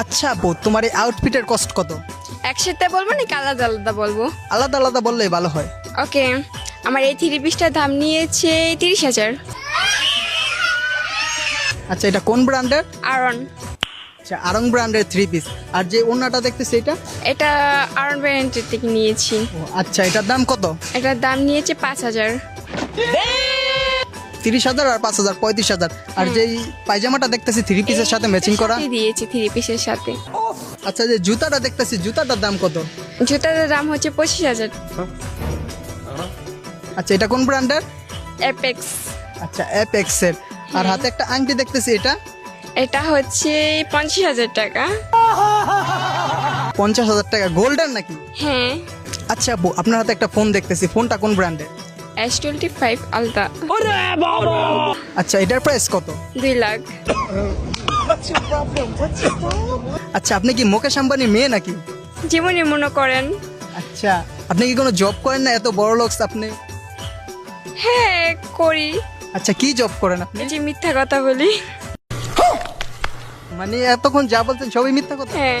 আচ্ছা আপু তোমার এই আউটফিটের কস্ট কত? একসাথে বলব নাকি আলাদা আলাদা বলব? আলাদা আলাদা বললেই ভালো হয়। ওকে আমার এই থ্রি পিসটার দাম নিয়েছে তিরিশ হাজার। আচ্ছা এটা কোন ব্র্যান্ডের আরন আচ্ছা আরং ব্র্যান্ডের থ্রি পিস আর যে ওনাটা দেখতেছি এটা? এটা আরন ব্র্যান্ডের থেকে নিয়েছি। ও আচ্ছা এটার দাম কত? এটার দাম নিয়েছে পাঁচ হাজার। তিরিশ হাজার আর পাঁচ হাজার পঁয়ত্রিশ হাজার। আর যেই পায়জামাটা দেখতেছি থ্রি পিসের সাথে ম্যাচিং করা। দিয়েছি থ্রি পিসের সাথে। আচ্ছা যে জুতাটা দেখতেছি জুতাটার দাম কত? জুতাটার দাম হচ্ছে পঁচিশ হাজার। আচ্ছা এটা কোন ব্র্যান্ডের? অ্যাপেক্স আচ্ছা অ্যাপেক্স এর। আর হাতে একটা আংটি দেখতেছি এটা? এটা হচ্ছে পঞ্চাশ হাজার টাকা। পঞ্চাশ হাজার টাকা গোল্ডের নাকি? হ্যাঁ। আচ্ছা আপু আপনার হাতে একটা ফোন দেখতেছি ফোনটা কোন ব্র্যান্ডের? এস টোয়েন্টি ফাইভ আলতা আচ্ছা এটার প্রাইস কত? দুই লাখ। আচ্ছা আপনি কি মুকেশ আম্বানির মেয়ে নাকি? যেমনই মনে করেন। আচ্ছা আপনি কি কোনো জব করেন না? এত বড় লোকস আপনি? হ্যাঁ করি। আচ্ছা কি জব করেন আপনি? যে মিথ্যা কথা বলি। মানে এতক্ষণ যা বলতেন সবই মিথ্যা কথা। হ্যাঁ।